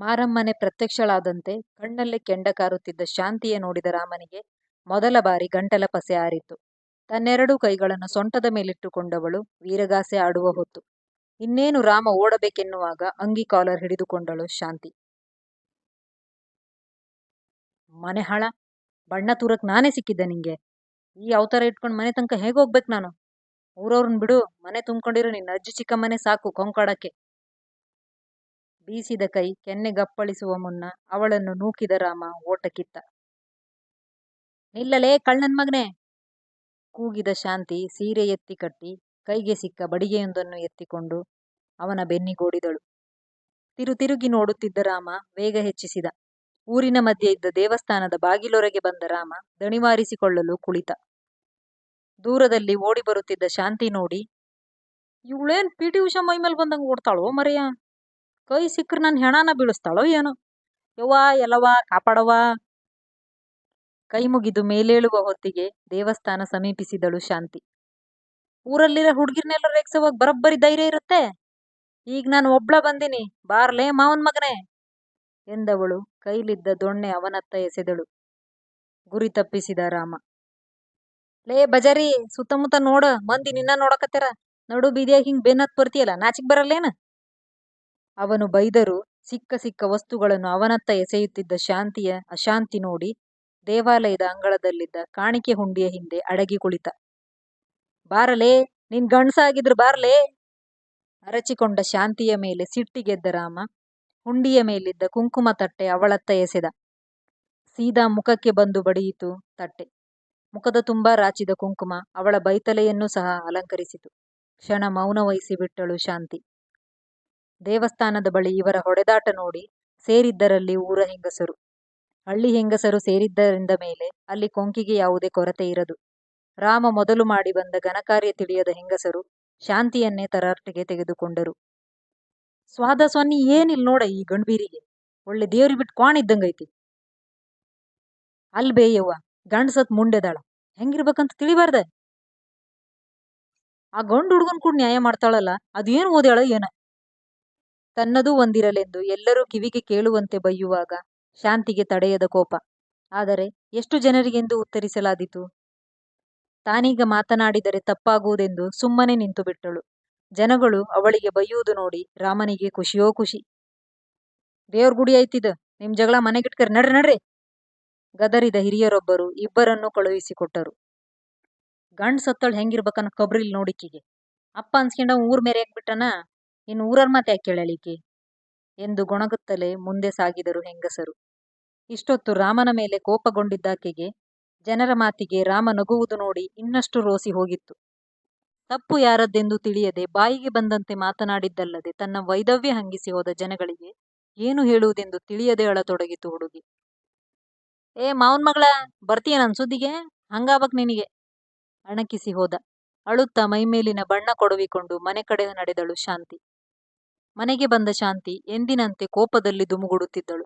ಮಾರಮ್ಮನೇ ಪ್ರತ್ಯಕ್ಷಳಾದಂತೆ ಕಣ್ಣಲ್ಲಿ ಕೆಂಡ ಕಾರುತ್ತಿದ್ದ ಶಾಂತಿಯ ನೋಡಿದ ರಾಮನಿಗೆ ಮೊದಲ ಬಾರಿ ಗಂಟಲ ಪಸೆ ಆರಿತು. ತನ್ನೆರಡೂ ಕೈಗಳನ್ನು ಸೊಂಟದ ಮೇಲಿಟ್ಟುಕೊಂಡವಳು ವೀರಗಾಸೆ ಆಡುವ ಹೊತ್ತು. ಇನ್ನೇನು ರಾಮ ಓಡಬೇಕೆನ್ನುವಾಗ ಅಂಗಿ ಕಾಲರ್ ಹಿಡಿದುಕೊಂಡಳು ಶಾಂತಿ. ಮನೆ ಹಾಳ, ಬಣ್ಣ ತೂರಕ್ ನಾನೇ ಸಿಕ್ಕಿದ್ದೆ ನಿಂಗೆ ಈ ಅವತಾರ ಇಟ್ಕೊಂಡು ಮನೆ ತನಕ ಹೇಗ್ ಹೋಗ್ಬೇಕು ನಾನು ಊರವ್ರನ್ ಬಿಡು, ಮನೆ ತುಂಬ್ಕೊಂಡಿರೋ ನಿನ್ನ ಅಜ್ಜಿ ಚಿಕ್ಕಮ್ಮನೆ ಸಾಕು ಕೊಂಕಾಡಕ್ಕೆ ಬೀಸಿದ ಕೈ ಕೆನ್ನೆಗಪ್ಪಳಿಸುವ ಮುನ್ನ ಅವಳನ್ನು ನೂಕಿದ ರಾಮ ಓಟಕ್ಕಿತ್ತ. ನಿಲ್ಲಲೇ ಕಳ್ಳನ್ ಮಗನೇ! ಕೂಗಿದ ಶಾಂತಿ ಸೀರೆ ಎತ್ತಿ ಕಟ್ಟಿ ಕೈಗೆ ಸಿಕ್ಕ ಬಡಿಗೆಯೊಂದನ್ನು ಎತ್ತಿಕೊಂಡು ಅವನ ಬೆನ್ನಿಗೋಡಿದಳು. ತಿರು ತಿರುಗಿ ನೋಡುತ್ತಿದ್ದ ರಾಮ ವೇಗ ಹೆಚ್ಚಿಸಿದ. ಊರಿನ ಮಧ್ಯೆ ಇದ್ದ ದೇವಸ್ಥಾನದ ಬಾಗಿಲೊರೆಗೆ ಬಂದ ರಾಮ ದಣಿವಾರಿಸಿಕೊಳ್ಳಲು ಕುಳಿತ. ದೂರದಲ್ಲಿ ಓಡಿ ಬರುತ್ತಿದ್ದ ಶಾಂತಿ ನೋಡಿ, ಇವಳೇನ್ ಪಿ ಟಿ ಉಷಾ ಮೈ ಮೇಲೆ ಬಂದಂಗೆ ಓಡ್ತಾಳೋ ಮರೆಯ? ಕೈ ಸಿಕ್ಕರೆ ನನ್ನ ಹೆಣನ ಬೀಳಿಸ್ತಾಳೋ ಏನೋ? ಯವ್ವ ಎಲ್ಲವ ಕಾಪಾಡವ ಕೈ ಮುಗಿದು ಮೇಲೇಳುವ ಹೊತ್ತಿಗೆ ದೇವಸ್ಥಾನ ಸಮೀಪಿಸಿದಳು ಶಾಂತಿ. ಊರಲ್ಲಿರೋ ಹುಡುಗಿರ್ನೆಲ್ಲ ರೇಗ್ಸೋವಾಗ ಬರೋಬ್ಬರಿ ಧೈರ್ಯ ಇರುತ್ತೆ? ಈಗ ನಾನು ಒಬ್ಳ ಬಂದಿನಿ, ಬಾರ್ಲೇ ಮಾವನ್ ಮಗನೇ? ಎಂದವಳು ಕೈಲಿದ್ದ ದೊಣ್ಣೆ ಅವನತ್ತ ಎಸೆದಳು. ಗುರಿ ತಪ್ಪಿಸಿದ ರಾಮ. ಲೇ ಬಜಾರಿ, ಸುತ್ತಮುತ್ತ ನೋಡ, ಮಂದಿ ನಿನ್ನ ನೋಡಕತ್ತಾರ ನಡು ಬೀದಿಯಾಗ ಹಿಂಗ್ ಬೆನ್ನತ್ ಬರ್ತೀಯಲ್ಲ, ನಾಚಿಕ್ ಬರಲ್ಲೇನ? ಅವನು ಬೈದರೂ ಸಿಕ್ಕ ಸಿಕ್ಕ ವಸ್ತುಗಳನ್ನು ಅವನತ್ತ ಎಸೆಯುತ್ತಿದ್ದ ಶಾಂತಿಯ ಅಶಾಂತಿ ನೋಡಿ ದೇವಾಲಯದ ಅಂಗಳದಲ್ಲಿದ್ದ ಕಾಣಿಕೆ ಹುಂಡಿಯ ಹಿಂದೆ ಅಡಗಿ ಕುಳಿತ. ಬಾರಲೇ, ನಿನ್ ಗಂಡ್ಸಾಗಿದ್ರು ಬಾರ್ಲೇ? ಅರಚಿಕೊಂಡ ಶಾಂತಿಯ ಮೇಲೆ ಸಿಟ್ಟಿಗೆದ್ದ ರಾಮ, ಹುಂಡಿಯ ಮೇಲಿದ್ದ ಕುಂಕುಮ ತಟ್ಟೆ ಅವಳತ್ತ ಎಸೆದ. ಸೀದಾ ಮುಖಕ್ಕೆ ಬಂದು ಬಡಿಯಿತು ತಟ್ಟೆ. ಮುಖದ ತುಂಬಾ ರಾಚಿದ ಕುಂಕುಮ ಅವಳ ಬೈತಲೆಯನ್ನು ಸಹ ಅಲಂಕರಿಸಿತು. ಕ್ಷಣ ಮೌನ ಬಿಟ್ಟಳು ಶಾಂತಿ. ದೇವಸ್ಥಾನದ ಬಳಿ ಇವರ ಹೊಡೆದಾಟ ನೋಡಿ ಸೇರಿದ್ದರಲ್ಲಿ ಊರ ಹೆಂಗಸರು. ಹಳ್ಳಿ ಹೆಂಗಸರು ಸೇರಿದ್ದರಿಂದ ಮೇಲೆ ಅಲ್ಲಿ ಕೊಂಕಿಗೆ ಯಾವುದೇ ಕೊರತೆ ಇರದು. ರಾಮ ಮೊದಲು ಮಾಡಿ ಬಂದ ಘನಕಾರ್ಯ ತಿಳಿಯದ ಹೆಂಗಸರು ಶಾಂತಿಯನ್ನೇ ತರಾಟೆಗೆ ತೆಗೆದುಕೊಂಡರು. ಸ್ವಾದ ಸ್ವನ್ನಿ ಏನಿಲ್ಲ ನೋಡ ಈ ಗಂಡ್ಬೀರಿಗೆ? ಒಳ್ಳೆ ದೇವ್ರಿ ಬಿಟ್ಟು ಕ್ವಾಣ ಇದ್ದಂಗೈತಿ. ಅಲ್ ಬೇಯವ್ವ ಗಂಡಸತ್ ಮುಂಡೆದಾಳ. ಹೆಂಗಿರ್ಬೇಕಂತ ತಿಳಿಬಾರ್ದ? ಆ ಗಂಡು ಹುಡುಗನ್ ಕೂಡ ನ್ಯಾಯ ಮಾಡ್ತಾಳಲ್ಲ, ಅದೇನು ಓದ್ಯಾಳ ಏನ. ತನ್ನದೂ ಒಂದಿರಲೆಂದು ಎಲ್ಲರೂ ಕಿವಿಗೆ ಕೇಳುವಂತೆ ಬೈಯುವಾಗ ಶಾಂತಿಗೆ ತಡೆಯದ ಕೋಪ. ಆದರೆ ಎಷ್ಟು ಜನರಿಗೆಂದು ಉತ್ತರಿಸಲಾದೀತು? ತಾನೀಗ ಮಾತನಾಡಿದರೆ ತಪ್ಪಾಗುವುದೆಂದು ಸುಮ್ಮನೆ ನಿಂತು ಬಿಟ್ಟಳು ಜನಗಳು ಅವಳಿಗೆ ಬೈಯುವುದು ನೋಡಿ ರಾಮನಿಗೆ ಖುಷಿಯೋ ಖುಷಿ. ದೇವ್ರ ಗುಡಿ ಐತಿದ ನಿಮ್ ಜಗಳ ಮನೆಗಿಟ್ಕರ್, ನಡ್ರಿ ನಡ್ರಿ. ಗದರಿದ ಹಿರಿಯರೊಬ್ಬರು ಇಬ್ಬರನ್ನು ಕಳುಹಿಸಿಕೊಟ್ಟರು. ಗಂಡ್ ಸತ್ತಳು ಹೆಂಗಿರ್ಬೇಕನ್ನ ಕಬ್ರಿಲ್ ನೋಡಿಕಿಗೆ ಅಪ್ಪ ಅನ್ಸ್ಕೊಂಡ ಊರ್ ಮೇರೆ ಬಿಟ್ಟನ ಇನ್ನು ಊರರ್ ಮಾತೆ ಯಾಕೆ ಕೇಳಲಿಕ್ಕೆ ಎಂದು ಗೊಣಗುತ್ತಲೇ ಮುಂದೆ ಸಾಗಿದರು ಹೆಂಗಸರು. ಇಷ್ಟೊತ್ತು ರಾಮನ ಮೇಲೆ ಕೋಪಗೊಂಡಿದ್ದಾಕೆಗೆ ಜನರ ಮಾತಿಗೆ ರಾಮ ನಗುವುದು ನೋಡಿ ಇನ್ನಷ್ಟು ರೋಸಿ ಹೋಗಿತ್ತು. ತಪ್ಪು ಯಾರದ್ದೆಂದು ತಿಳಿಯದೆ ಬಾಯಿಗೆ ಬಂದಂತೆ ಮಾತನಾಡಿದ್ದಲ್ಲದೆ ತನ್ನ ವೈದವ್ಯ ಹಂಗಿಸಿ ಹೋದ ಜನಗಳಿಗೆ ಏನು ಹೇಳುವುದೆಂದು ತಿಳಿಯದೆ ಅಳತೊಡಗಿತು ಹುಡುಗಿ. ಏ, ಮಾವನ್ ಮಗಳ, ಬರ್ತೀಯ ನನ್ ಸುದ್ದಿಗೆ? ಹಂಗಾವಕ್ ನಿನಗೆ. ಅಣಕಿಸಿ ಹೋದ. ಅಳುತ್ತಾ ಮೈಮೇಲಿನ ಬಣ್ಣ ಕೊಡವಿಕೊಂಡು ಮನೆ ಕಡೆ ನಡೆದಳು ಶಾಂತಿ. ಮನೆಗೆ ಬಂದ ಶಾಂತಿ ಎಂದಿನಂತೆ ಕೋಪದಲ್ಲಿ ದುಮುಗುಡುತ್ತಿದ್ದಳು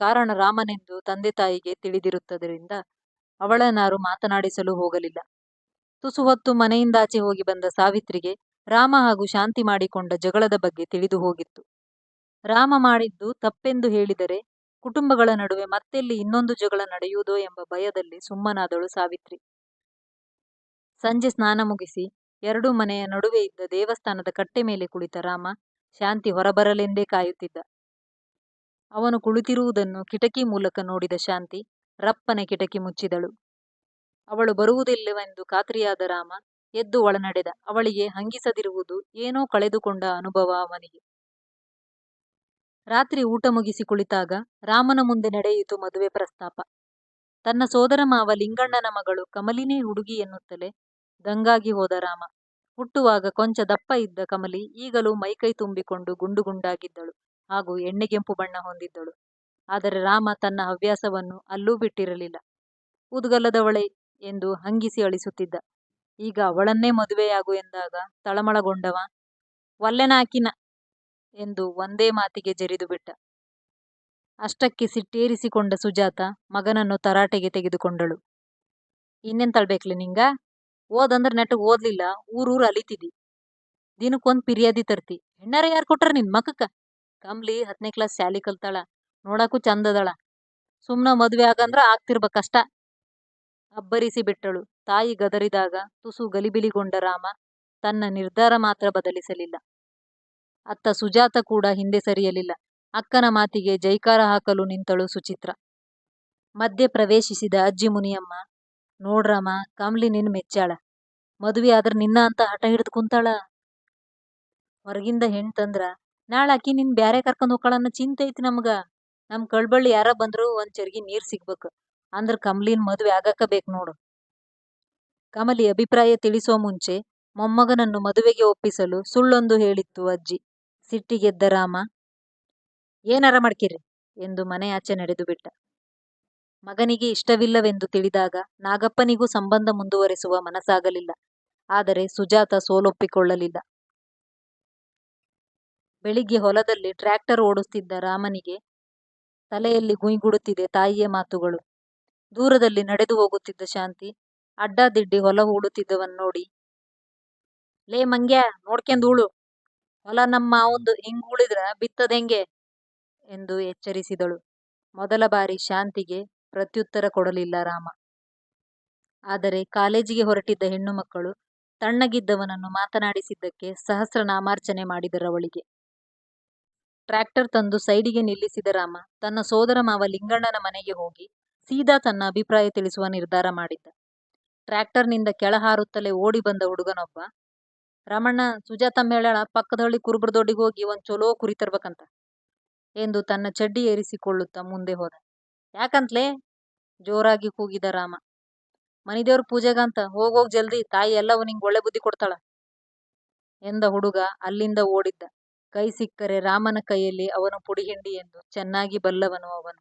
ಕಾರಣ ರಾಮನೆಂದು ತಂದೆ ತಾಯಿಗೆ ತಿಳಿದಿರುತ್ತದರಿಂದ ಅವಳನಾರು ಮಾತನಾಡಿಸಲು ಹೋಗಲಿಲ್ಲ. ತುಸು ಹೊತ್ತು ಮನೆಯಿಂದಾಚೆ ಹೋಗಿ ಬಂದ ಸಾವಿತ್ರಿಗೆ ರಾಮ ಹಾಗೂ ಶಾಂತಿ ಮಾಡಿಕೊಂಡ ಜಗಳದ ಬಗ್ಗೆ ತಿಳಿದು ಹೋಗಿತ್ತು. ರಾಮ ಮಾಡಿದ್ದು ತಪ್ಪೆಂದು ಹೇಳಿದರೆ ಕುಟುಂಬಗಳ ನಡುವೆ ಮತ್ತೆಲ್ಲಿ ಇನ್ನೊಂದು ಜಗಳ ನಡೆಯುವುದೋ ಎಂಬ ಭಯದಲ್ಲಿ ಸುಮ್ಮನಾದಳು ಸಾವಿತ್ರಿ. ಸಂಜೆ ಸ್ನಾನ ಮುಗಿಸಿ ಎರಡು ಮನೆಯ ನಡುವೆ ಇದ್ದ ದೇವಸ್ಥಾನದ ಕಟ್ಟೆ ಮೇಲೆ ಕುಳಿತ ರಾಮ ಶಾಂತಿ ಹೊರಬರಲೆಂದೇ ಕಾಯುತ್ತಿದ್ದ. ಅವನು ಕುಳಿತಿರುವುದನ್ನು ಕಿಟಕಿ ಮೂಲಕ ನೋಡಿದ ಶಾಂತಿ ರಪ್ಪನೆ ಕಿಟಕಿ ಮುಚ್ಚಿದಳು. ಅವಳು ಬರುವುದಿಲ್ಲವೆಂದು ಖಾತ್ರಿಯಾದ ರಾಮ ಎದ್ದು ಒಳನಡೆದ. ಅವಳಿಗೆ ಹಂಗಿಸದಿರುವುದು ಏನೋ ಕಳೆದುಕೊಂಡ ಅನುಭವ ಅವನಿಗೆ. ರಾತ್ರಿ ಊಟ ಮುಗಿಸಿ ಕುಳಿತಾಗ ರಾಮನ ಮುಂದೆ ನಡೆಯಿತು ಮದುವೆ ಪ್ರಸ್ತಾಪ. ತನ್ನ ಸೋದರ ಮಾವ ಲಿಂಗಣ್ಣನ ಮಗಳು ಕಮಲಿನೇ ಹುಡುಗಿ ಎನ್ನುತ್ತಲೇ ದಂಗಾಗಿ ಹೋದ ರಾಮ ಹುಟ್ಟುವಾಗ ಕೊಂಚ ದಪ್ಪ ಇದ್ದ ಕಮಲಿ ಈಗಲೂ ಮೈಕೈ ತುಂಬಿಕೊಂಡು ಗುಂಡು ಗುಂಡಾಗಿದ್ದಳು ಹಾಗೂ ಎಣ್ಣೆಗೆಂಪು ಬಣ್ಣ ಹೊಂದಿದ್ದಳು. ಆದರೆ ರಾಮ ತನ್ನ ಹವ್ಯಾಸವನ್ನು ಅಲ್ಲೂ ಬಿಟ್ಟಿರಲಿಲ್ಲ. ಉದ್ಗಲದವಳೆ ಎಂದು ಹಂಗಿಸಿ ಅಳಿಸುತ್ತಿದ್ದ. ಈಗ ಅವಳನ್ನೇ ಮದುವೆಯಾಗು ಎಂದಾಗ ತಳಮಳಗೊಂಡವ, ವಲ್ಲೆನಾಕಿನ ಎಂದು ಒಂದೇ ಮಾತಿಗೆ ಜರಿದು ಬಿಟ್ಟ. ಅಷ್ಟಕ್ಕೆ ಸಿಟ್ಟೇರಿಸಿಕೊಂಡ ಸುಜಾತ ಮಗನನ್ನು ತರಾಟೆಗೆ ತೆಗೆದುಕೊಂಡಳು. ಇನ್ನೇನ್ ತಳ್ಬೇಕ್ಲಿ ನಿಂಗ? ಓದಂದ್ರ ನೆಟ್ಟಗ್ ಓದ್ಲಿಲ್ಲ ಊರೂರ್ ಅಲಿತಿದಿ ದಿನಕ್ಕೊಂದ್ ಪಿರಿಯಾದಿ ತರ್ತಿ. ಹೆಣ್ಣಾರ ಯಾರ್ ಕೊಟ್ರ ನಿನ್ ಮಕ್ಕಕ್ಕ? ಕಮ್ಲಿ ಹತ್ತನೇ ಕ್ಲಾಸ್ ಶಾಲಿ ಕಲ್ತಾಳ ನೋಡಕ್ಕೂ ಚಂದದಳ ಸುಮ್ನ ಮದ್ವೆ ಆಗಂದ್ರ ಆಗ್ತಿರ್ಬೇಕಷ್ಟ ಅಬ್ಬರಿಸಿ ಬಿಟ್ಟಳು. ತಾಯಿ ಗದರಿದಾಗ ತುಸು ಗಲಿಬಿಲಿಗೊಂಡ ರಾಮ ತನ್ನ ನಿರ್ಧಾರ ಮಾತ್ರ ಬದಲಿಸಲಿಲ್ಲ. ಅತ್ತ ಸುಜಾತ ಕೂಡ ಹಿಂದೆ ಸರಿಯಲಿಲ್ಲ. ಅಕ್ಕನ ಮಾತಿಗೆ ಜೈಕಾರ ಹಾಕಲು ನಿಂತಳು ಸುಚಿತ್ರ. ಮಧ್ಯೆ ಪ್ರವೇಶಿಸಿದ ಅಜ್ಜಿ ಮುನಿಯಮ್ಮ ನೋಡ್ರಮ್ಮ ಕಮ್ಲಿ ನಿನ್ನ ಮೆಚ್ಚಾಳ. ಮದ್ವಿ ಆದ್ರ ನಿನ್ನ ಅಂತ ಹಠ ಹಿಡಿದು ಕುಂತಾಳ. ಹೊರಗಿಂದ ಹೆಣ್ತಂದ್ರ ನಾಳೆ ಆಕಿ ನಿನ್ ಬ್ಯಾರೆ ಕರ್ಕೊಂಡ್ ಹೋಗ್ಕಳನ್ನ ಚಿಂತೆ ಐತಿ ನಮ್ಗ. ನಮ್ ಕಳ್ಬಳ್ಳಿ ಯಾರ ಬಂದ್ರು ಒಂದ್ ಚರ್ಗಿ ನೀರ್ ಸಿಗ್ಬೇಕು. ಅಂದ್ರ ಕಮ್ಲಿನ್ ಮದ್ವೆ ಆಗಾಕ ಬೇಕು ನೋಡು. ಕಮಲಿ ಅಭಿಪ್ರಾಯ ತಿಳಿಸೋ ಮುಂಚೆ ಮೊಮ್ಮಗನನ್ನು ಮದುವೆಗೆ ಒಪ್ಪಿಸಲು ಸುಳ್ಳೊಂದು ಹೇಳಿತ್ತು ಅಜ್ಜಿ. ಸಿಟ್ಟಿಗೆದ್ದ ರಾಮ ಏನಾರ ಮಾಡ್ಕಿರಿ? ಎಂದು ಮನೆ ಆಚೆ ನಡೆದು ಬಿಟ್ಟ. ಮಗನಿಗೆ ಇಷ್ಟವಿಲ್ಲವೆಂದು ತಿಳಿದಾಗ ನಾಗಪ್ಪನಿಗೂ ಸಂಬಂಧ ಮುಂದುವರೆಸುವ ಮನಸ್ಸಾಗಲಿಲ್ಲ. ಆದರೆ ಸುಜಾತ ಸೋಲೊಪ್ಪಿಕೊಳ್ಳಲಿಲ್ಲ. ಬೆಳಿಗ್ಗೆ ಹೊಲದಲ್ಲಿ ಟ್ರ್ಯಾಕ್ಟರ್ ಓಡಿಸ್ತಿದ್ದ ರಾಮನಿಗೆ ತಲೆಯಲ್ಲಿ ಗುಂಯ್ಗುಡುತ್ತಿದೆ ತಾಯಿಯ ಮಾತುಗಳು. ದೂರದಲ್ಲಿ ನಡೆದು ಹೋಗುತ್ತಿದ್ದ ಶಾಂತಿ, ಅಡ್ಡಾದಿಡ್ಡಿ ಹೊಲ ಹೂಡುತ್ತಿದ್ದವನ್ ನೋಡಿ, ಲೇ ಮಂಗ್ಯ ನೋಡ್ಕೆಂದ್ ಉಳು. ಹೊಲ ನಮ್ಮ ಒಂದು ಹಿಂಗ್ ಉಳಿದ್ರ ಬಿತ್ತದೆಂಗೆ ಎಂದು ಎಚ್ಚರಿಸಿದಳು. ಮೊದಲ ಬಾರಿ ಶಾಂತಿಗೆ ಪ್ರತ್ಯುತ್ತರ ಕೊಡಲಿಲ್ಲ ರಾಮ. ಆದರೆ ಕಾಲೇಜಿಗೆ ಹೊರಟಿದ್ದ ಹೆಣ್ಣು ಮಕ್ಕಳು ತಣ್ಣಗಿದ್ದವನನ್ನು ಮಾತನಾಡಿಸಿದ್ದಕ್ಕೆ ಸಹಸ್ರ ನಾಮಾರ್ಚನೆ ಮಾಡಿದರವಳಿಗೆ. ಟ್ರ್ಯಾಕ್ಟರ್ ತಂದು ಸೈಡಿಗೆ ನಿಲ್ಲಿಸಿದ ರಾಮ ತನ್ನ ಸೋದರ ಮಾವ ಲಿಂಗಣ್ಣನ ಮನೆಗೆ ಹೋಗಿ ಸೀದಾ ತನ್ನ ಅಭಿಪ್ರಾಯ ತಿಳಿಸುವ ನಿರ್ಧಾರ ಮಾಡಿದ್ದ. ಟ್ರ್ಯಾಕ್ಟರ್ನಿಂದ ಕೆಳ ಹಾರುತ್ತಲೇ ಓಡಿ ಬಂದ ಹುಡುಗನೊಬ್ಬ, ರಮಣ್ಣ ಸುಜಾತಮ್ಮ ಮೇಳ ಪಕ್ಕದ ಹಳ್ಳಿ ಕುರುಬ್ರದೊಡ್ಡಿಗೆ ಹೋಗಿ ಒಂದ್ ಚೊಲೋ ಕುರಿ ತರ್ಬೇಕಂತ, ಎಂದು ತನ್ನ ಚಡ್ಡಿ ಏರಿಸಿಕೊಳ್ಳುತ್ತಾ ಮುಂದೆ ಹೋದ. ಯಾಕಂತ್ಲೇ? ಜೋರಾಗಿ ಕೂಗಿದ ರಾಮ. ಮನಿದೇವ್ರ ಪೂಜೆಗಂತ ಹೋಗೋಗ್ ಜಲ್ದಿ ತಾಯಿ ಎಲ್ಲವೂ ನಿಂಗೆ ಒಳ್ಳೆ ಬುದ್ಧಿ ಕೊಡ್ತಾಳ? ಎಂದ ಹುಡುಗ ಅಲ್ಲಿಂದ ಓಡಿದ್ದ. ಕೈ ಸಿಕ್ಕರೆ ರಾಮನ ಕೈಯಲ್ಲಿ ಅವನು ಪುಡಿಹಿಂಡಿ ಎಂದು ಚೆನ್ನಾಗಿ ಬಲ್ಲವನು ಅವನು.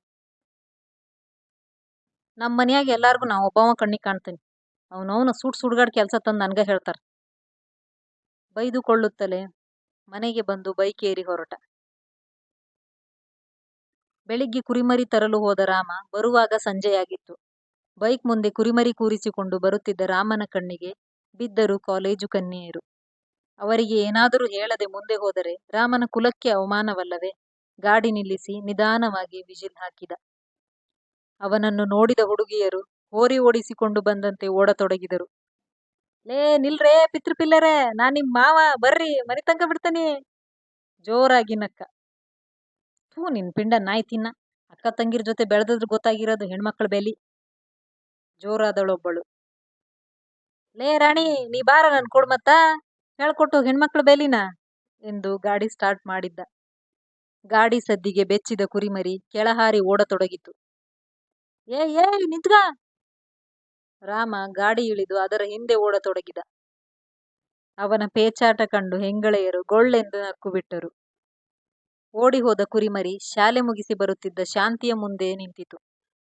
ನಮ್ಮ ಮನ್ಯಾಗ ಎಲ್ಲಾರ್ಗು ನಾ ಒಬ್ಬವ ಕಣ್ಣಿಗೆ ಕಾಣ್ತೀನಿ. ಅವನವನು ಸುಡ್ ಸುಡ್ಗಾಡ್ ಕೆಲಸ ತಂದು ನನ್ಗ ಹೇಳ್ತಾರ. ಬೈದುಕೊಳ್ಳುತ್ತಲೇ ಮನೆಗೆ ಬಂದು ಬೈಕ್ ಏರಿ ಹೊರಟ. ಬೆಳಿಗ್ಗೆ ಕುರಿಮರಿ ತರಲು ಹೋದ ರಾಮ ಬರುವಾಗ ಸಂಜೆಯಾಗಿತ್ತು. ಬೈಕ್ ಮುಂದೆ ಕುರಿಮರಿ ಕೂರಿಸಿಕೊಂಡು ಬರುತ್ತಿದ್ದ ರಾಮನ ಕಣ್ಣಿಗೆ ಬಿದ್ದರು ಕಾಲೇಜು ಕನ್ಯೆಯರು. ಅವರಿಗೆ ಏನಾದರೂ ಹೇಳದೆ ಮುಂದೆ ಹೋದರೆ ರಾಮನ ಕುಲಕ್ಕೆ ಅವಮಾನವಲ್ಲವೇ? ಗಾಡಿ ನಿಲ್ಲಿಸಿ ನಿಧಾನವಾಗಿ ವಿಜಿಲ್ ಹಾಕಿದ. ಅವನನ್ನು ನೋಡಿದ ಹುಡುಗಿಯರು ಹೋರಿ ಓಡಿಸಿಕೊಂಡು ಬಂದಂತೆ ಓಡತೊಡಗಿದರು. ಲೇ, ನಿಲ್ರೇ ಪಿತೃಪಿಲ್ಲರೇ ನಾನ್ ನಿಮ್ಮ ಮಾವ, ಬರ್ರಿ ಮನೆ ತಂಗ ಬಿಡ್ತಾನೆ. ಜೋರಾಗಿ ನಕ್ಕ. ಥೂ, ನಿನ್ ಪಿಂಡ ನಾಯಿ ತಿನ್ನ. ಅಕ್ಕ ತಂಗಿರ ಜೊತೆ ಬೆಳೆದದ್ರ ಗೊತ್ತಾಗಿರೋದು ಹೆಣ್ಮಕ್ಳ ಬೆಲಿ. ಜೋರಾದಳೊಬ್ಬಳು. ಲೇ ರಾಣಿ, ನೀ ಬಾರ ನನ್ ಕೊಡ್ ಮತ್ತ. ಹೇಳ್ಕೊಟ್ಟು ಹೆಣ್ಮಕ್ಳ ಬೆಲಿನ? ಎಂದು ಗಾಡಿ ಸ್ಟಾರ್ಟ್ ಮಾಡಿದ್ದ. ಗಾಡಿ ಸದ್ದಿಗೆ ಬೆಚ್ಚಿದ ಕುರಿಮರಿ ಕೆಳಹಾರಿ ಓಡತೊಡಗಿತು. ಏ ಏ ನಿಂತ್ಗ ರಾಮ ಗಾಡಿ ಇಳಿದು ಅದರ ಹಿಂದೆ ಓಡತೊಡಗಿದ. ಅವನ ಪೇಚಾಟ ಕಂಡು ಹೆಂಗಳೆಯರು ಗೊಳ್ಳೆಂದು ನಕ್ಕು ಬಿಟ್ಟರು. ಓಡಿ ಹೋದ ಕುರಿಮರಿ ಶಾಲೆ ಮುಗಿಸಿ ಬರುತ್ತಿದ್ದ ಶಾಂತಿಯ ಮುಂದೆ ನಿಂತಿತು.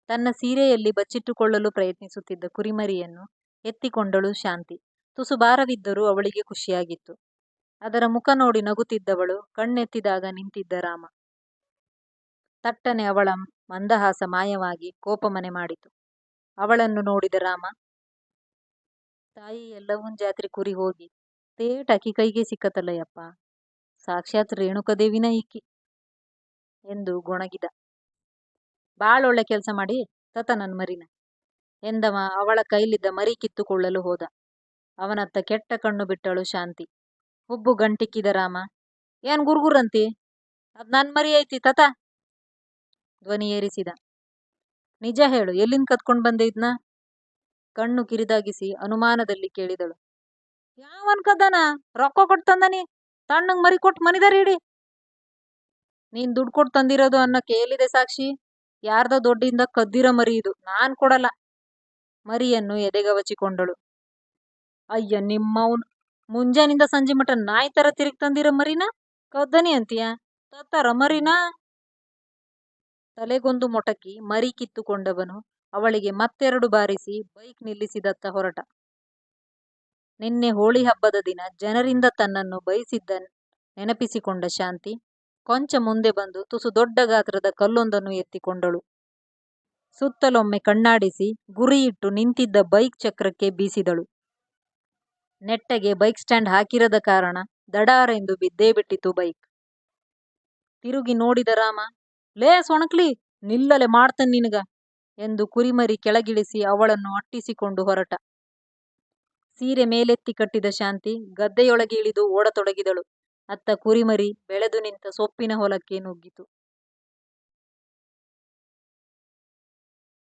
ತನ್ನ ಸೀರೆಯಲ್ಲಿ ಬಚ್ಚಿಟ್ಟುಕೊಳ್ಳಲು ಪ್ರಯತ್ನಿಸುತ್ತಿದ್ದ ಕುರಿಮರಿಯನ್ನು ಎತ್ತಿಕೊಂಡಳು ಶಾಂತಿ. ತುಸು ಭಾರವಿದ್ದರೂ ಅವಳಿಗೆ ಖುಷಿಯಾಗಿತ್ತು. ಅದರ ಮುಖ ನೋಡಿ ನಗುತ್ತಿದ್ದವಳು ಕಣ್ಣೆತ್ತಿದಾಗ ನಿಂತಿದ್ದ ರಾಮ. ತಟ್ಟನೆ ಅವಳ ಮಂದಹಾಸ ಮಾಯವಾಗಿ ಕೋಪಮನೆ ಮಾಡಿತು. ಅವಳನ್ನು ನೋಡಿದ ರಾಮ, ತಾಯಿ, ಎಲ್ಲವೂ ಜಾತ್ರೆ ಕುರಿ ಹೋಗಿ ತೇಟ್ ಅಕಿ ಕೈಗೆ ಸಿಕ್ಕತಲ್ಲಯ್ಯಪ್ಪ ಸಾಕ್ಷಾತ್ ರೇಣುಕದೇವಿನ ಈಕಿ. ಎಂದು ಗೊಣಗಿದ. ಬಾಳ ಒಳ್ಳೆ ಕೆಲಸ ಮಾಡಿ, ತತ ನನ್ ಮರಿನ, ಎಂದವ ಅವಳ ಕೈಲಿದ್ದ ಮರಿ ಕಿತ್ತುಕೊಳ್ಳಲು ಹೋದ. ಅವನತ್ತ ಕೆಟ್ಟ ಕಣ್ಣು ಬಿಟ್ಟಳು ಶಾಂತಿ. ಹುಬ್ಬು ಗಂಟಿಕ್ಕಿದ ರಾಮ, ಏನ್ ಗುರ್ಗುರಂತಿ? ಅದ್ ನನ್ ಮರಿ ಐತಿ, ತತ, ಧ್ವನಿ ಏರಿಸಿದ. ನಿಜ ಹೇಳು, ಎಲ್ಲಿಂದ ಕತ್ಕೊಂಡ್ ಬಂದೆ ಇದ್ನ? ಕಣ್ಣು ಕಿರಿದಾಗಿಸಿ ಅನುಮಾನದಲ್ಲಿ ಕೇಳಿದಳು. ಯಾವನ್ ಕದನ? ರೊಕ್ಕ ಕೊಟ್ಟು ತಂದನಿ, ತಣ್ಣಂಗ್ ಮರಿ ಕೊಟ್ಟು ಮನಿದಾರ ಇಡಿ. ನೀನ್ ದುಡ್ಡು ಕೊಟ್ಟು ತಂದಿರೋದು ಅನ್ನಕ್ಕೆ ಎಲ್ಲಿದೆ ಸಾಕ್ಷಿ. ಯಾರ್ದೋ ದೊಡ್ಡಿಂದ ಕದ್ದಿರೋ ಮರಿ ಇದು. ನಾನ್ ಕೊಡಲ್ಲ. ಮರಿಯನ್ನು ಎದೆಗವಚಿಕೊಂಡಳು. ಅಯ್ಯ ನಿಮ್ಮ ಮುಂಜಾನಿಂದ ಸಂಜೆ ಮಟ ನಾಯಿ ತರ ತಿರುಗಿ ತಂದಿರೋ ಮರಿನ? ಕದ್ದನಿ ಅಂತೀಯ? ತತ್ತಾರ ಮರಿನ? ತಲೆಗೊಂದು ಮೊಟಕಿ ಮರಿ ಕಿತ್ತುಕೊಂಡವನು. ಅವಳಿಗೆ ಮತ್ತೆರಡು ಬಾರಿಸಿ ಬೈಕ್ ನಿಲ್ಲಿಸಿದತ್ತ ಹೊರಟ. ನಿನ್ನೆ ಹೋಳಿ ಹಬ್ಬದ ದಿನ ಜನರಿಂದ ತನ್ನನ್ನು ಬಯಸಿದ್ದ ನೆನಪಿಸಿಕೊಂಡ ಶಾಂತಿ. ಕೊಂಚ ಮುಂದೆ ಬಂದು ತುಸು ದೊಡ್ಡ ಗಾತ್ರದ ಕಲ್ಲೊಂದನ್ನು ಎತ್ತಿಕೊಂಡಳು. ಸುತ್ತಲೊಮ್ಮೆ ಕಣ್ಣಾಡಿಸಿ ಗುರಿಯಿಟ್ಟು ನಿಂತಿದ್ದ ಬೈಕ್ ಚಕ್ರಕ್ಕೆ ಬೀಸಿದಳು. ನೆಟ್ಟಗೆ ಬೈಕ್ ಸ್ಟ್ಯಾಂಡ್ ಹಾಕಿರದ ಕಾರಣ ದಡಾರೆಂದು ಬಿದ್ದೇ ಬಿಟ್ಟಿತು ಬೈಕ್. ತಿರುಗಿ ನೋಡಿದ ರಾಮ, ಲೇ ಸೊಣಕ್ಲಿ, ನಿಲ್ಲಲೆ ಮಾಡ್ತನ್ ನಿನಗ ಎಂದು ಕುರಿಮರಿ ಕೆಳಗಿಳಿಸಿ ಅವಳನ್ನು ಅಟ್ಟಿಸಿಕೊಂಡು ಹೊರಟ. ಸೀರೆ ಮೇಲೆತ್ತಿ ಕಟ್ಟಿದ ಶಾಂತಿ ಗದ್ದೆಯೊಳಗೆ ಇಳಿದು ಓಡತೊಡಗಿದಳು. ಅತ್ತ ಕುರಿಮರಿ ಬೆಳೆದು ನಿಂತ ಸೊಪ್ಪಿನ ಹೊಲಕ್ಕೆ ನುಗ್ಗಿತು